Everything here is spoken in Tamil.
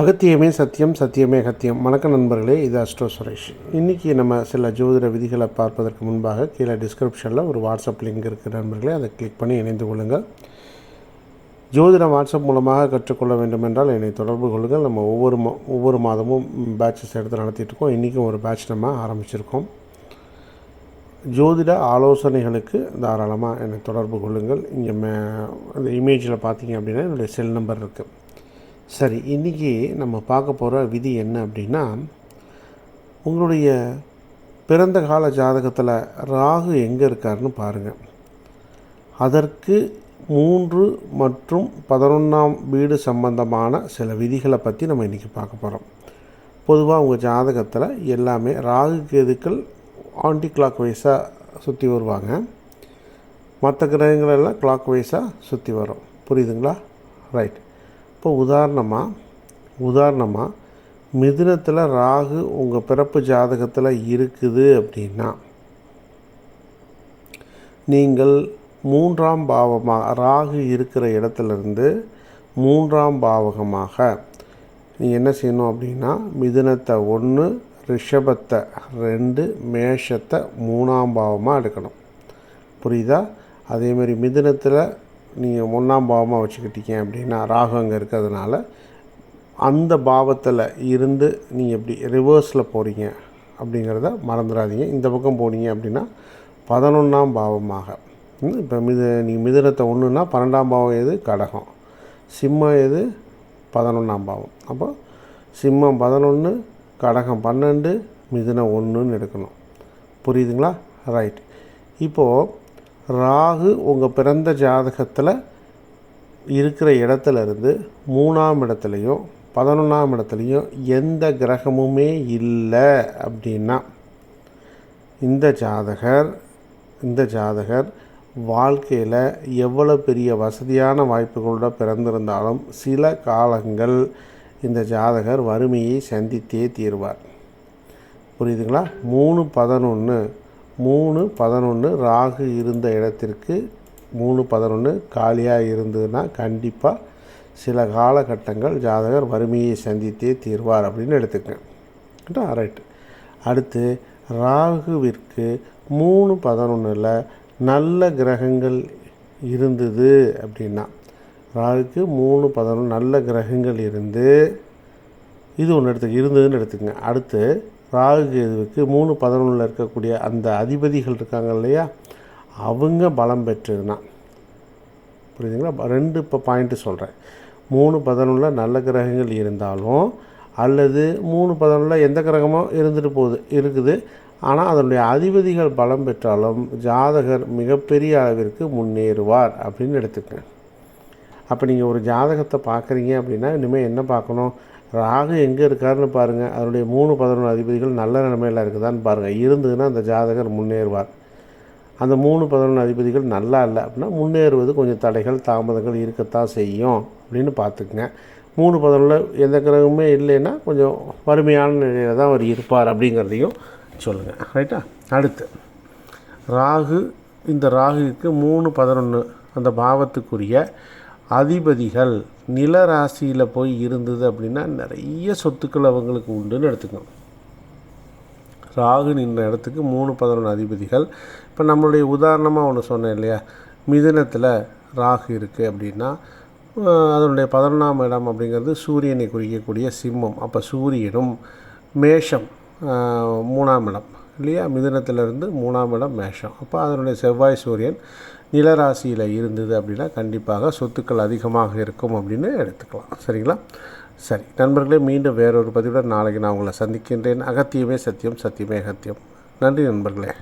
அகத்தியமே சத்தியம் சத்தியமே அகத்தியம். வணக்கம் நண்பர்களே இது அஸ்ட்ரோ சுரேஷ். இன்றைக்கி நம்ம சில ஜோதிட விதிகளை பார்ப்பதற்கு முன்பாக கீழே டிஸ்கிரிப்ஷனில் ஒரு வாட்ஸ்அப் லிங்க் இருக்குது நண்பர்களே அதை கிளிக் பண்ணி இணைந்து கொள்ளுங்கள். ஜோதிடம் வாட்ஸ்அப் மூலமாக கற்றுக்கொள்ள வேண்டும் என்றால் என்னை தொடர்பு கொள்ளுங்கள். நம்ம ஒவ்வொரு மா ஒவ்வொரு மாதமும் பேட்சஸ் எடுத்து நடத்திட்டுருக்கோம் இன்றைக்கும் ஒரு பேட்ச் நம்ம ஆரம்பிச்சிருக்கோம். ஜோதிட ஆலோசனைகளுக்கு தாராளமாக என்னை தொடர்பு கொள்ளுங்கள். இங்கே மே அந்த இமேஜில் பார்த்தீங்க அப்படின்னா என்னுடைய செல் நம்பர் இருக்குது சரி இன்றைக்கி நம்ம பார்க்க போகிற விதி என்ன அப்படின்னா உங்களுடைய பிறந்த கால ஜாதகத்தில் ராகு எங்கே இருக்காருன்னு பாருங்கள் அதற்கு மூன்று மற்றும் பதினொன்றாம் வீடு சம்பந்தமான சில விதிகளை பற்றி நம்ம இன்றைக்கி பார்க்க போகிறோம் பொதுவாக உங்கள் ஜாதகத்தில் எல்லாமே ராகு கேதுக்கள் ஆன்டி கிளாக் வைஸாக சுற்றி வருவாங்க. மற்ற கிரகங்களெல்லாம் கிளாக் வைஸாக சுற்றி வரும். புரியுதுங்களா? ரைட் இப்போ உதாரணமாக உதாரணமாக மிதுனத்தில் ராகு உங்கள் பிறப்பு ஜாதகத்தில் இருக்குது அப்படின்னா நீங்கள் மூன்றாம் பாவமாக ராகு இருக்கிற இடத்துலேருந்து மூன்றாம் பாவகமாக நீங்கள் என்ன செய்யணும் அப்படின்னா மிதுனத்தை ஒன்று ரிஷபத்தை ரெண்டு மேஷத்தை மூணாம் பாவமாக எடுக்கணும். புரியுதா? அதேமாதிரி மிதுனத்தில் நீங்கள் ஒன்றாம் பாவமாக வச்சுக்கிட்டீங்க அப்படின்னா ராகு அங்கே இருக்கிறதுனால அந்த பாவத்தில் இருந்து நீங்கள் எப்படி ரிவர்ஸில் போகிறீங்க அப்படிங்கிறத மறந்துடாதீங்க. இந்த பக்கம் போனீங்க அப்படின்னா பதினொன்றாம் பாவமாக. இப்போ மிது நீங்கள் மிதுனத்தை ஒன்றுனா பன்னெண்டாம் பாவம் எது? கடகம். சிம்மம் எது? பதினொன்றாம் பாவம். அப்போ சிம்மம் பதினொன்று கடகம் பன்னெண்டு மிதுனம் ஒன்றுன்னு எடுக்கணும். புரியுதுங்களா? ரைட் இப்போது ராகு உங்கள் பிறந்த ஜாதகத்தில் இருக்கிற இடத்துல இருந்து மூணாம் இடத்துலையும் பதினொன்றாம் இடத்துலையும் எந்த கிரகமுமே இல்லை அப்படின்னா இந்த ஜாதகர் இந்த ஜாதகர் வாழ்க்கையில் எவ்வளோ பெரிய வசதியான வாய்ப்புகளோட பிறந்திருந்தாலும் சில காலங்கள் இந்த ஜாதகர் வறுமையை சந்தித்தே தீர்வார். புரியுதுங்களா? மூணு பதினொன்று மூணு பதினொன்று ராகு இருந்த இடத்திற்கு மூணு பதினொன்று காலியாக இருந்ததுன்னா கண்டிப்பாக சில காலகட்டங்கள் ஜாதகர் வறுமையை சந்தித்தே தீர்வார் அப்படின்னு எடுத்துக்கேன் ரைட்டு அடுத்து ராகுவிற்கு மூணு பதினொன்றில் நல்ல கிரகங்கள் இருந்தது அப்படின்னா ராகுக்கு மூணு பதினொன்று நல்ல கிரகங்கள் இருந்து இது ஒன்று எடுத்து இருந்ததுன்னு எடுத்துக்கங்க. அடுத்து ராகு கேதுவுக்கு மூணு பதினொன்றில் இருக்கக்கூடிய அந்த அதிபதிகள் இருக்காங்க இல்லையா? அவங்க பலம் பெற்றதுன்னா. புரியுதுங்களா? ரெண்டு இப்போ பாயிண்ட்டு சொல்கிறேன் மூணு பதினொன்றில் நல்ல கிரகங்கள் இருந்தாலும் அல்லது மூணு பதினொன்றில் எந்த கிரகமோ இருந்துட்டு போகுது இருக்குது. ஆனால் அதனுடைய அதிபதிகள் பலம் பெற்றாலும் ஜாதகர் மிகப்பெரிய அளவிற்கு முன்னேறுவார் அப்படின்னு எடுத்துக்கங்க. அப்போ நீங்கள் ஒரு ஜாதகத்தை பார்க்குறீங்க அப்படின்னா இனிமேல் என்ன பார்க்கணும்? ராகு எங்கே இருக்காருன்னு பாருங்கள் அதனுடைய மூணு பதினொன்று அதிபதிகள் நல்ல நிலைமையில் இருக்குதான்னு பாருங்கள் இருந்ததுன்னா அந்த ஜாதகர் முன்னேறுவார். அந்த மூணு பதினொன்று அதிபதிகள் நல்லா இல்லை அப்படின்னா முன்னேறுவது கொஞ்சம் தடைகள் தாமதங்கள் இருக்கத்தான் செய்யும் அப்படின்னு பார்த்துக்குங்க. மூணு பதினொன்று எந்த கிரகமே இல்லைன்னா கொஞ்சம் வறுமையான நிலையில் தான் அவர் இருப்பார் அப்படிங்கிறதையும் சொல்லுங்கள் ரைட்டா? அடுத்து ராகு இந்த ராகுக்கு மூணு பதினொன்று அந்த பாவத்துக்குரிய அதிபதிகள் நில ராசியில் போய் இருந்தது அப்படின்னா நிறைய சொத்துக்கள் அவங்களுக்கு உண்டுன்னு எடுத்துக்கணும். ராகு நின்ற இடத்துக்கு மூணு பதினொன்று அதிபதிகள். இப்போ நம்மளுடைய உதாரணமாக ஒன்று சொன்னேன் இல்லையா? மிதுனத்தில் ராகு இருக்குது அப்படின்னா அதனுடைய பதினொன்றாம் இடம் அப்படிங்கிறது சூரியனை குறிக்கக்கூடிய சிம்மம். அப்போ சூரியனும் மேஷம் மூணாம் இடம். இல்லையா மிதுனத்திலிருந்து மூணாம் இடம் மேஷம். அப்போ அதனுடைய செவ்வாய் சூரியன் நிலராசியில் இருந்தது அப்படின்னா கண்டிப்பாக சொத்துக்கள் அதிகமாக இருக்கும் அப்படின்னு எடுத்துக்கலாம். சரிங்களா? சரி நண்பர்களே மீண்டும் வேறொரு பதிவுடன் நாளைக்கு நான் உங்களை சந்திக்கின்றேன். அகத்தியமே சத்தியம் சத்தியமே அகத்தியம். நன்றி நண்பர்களே.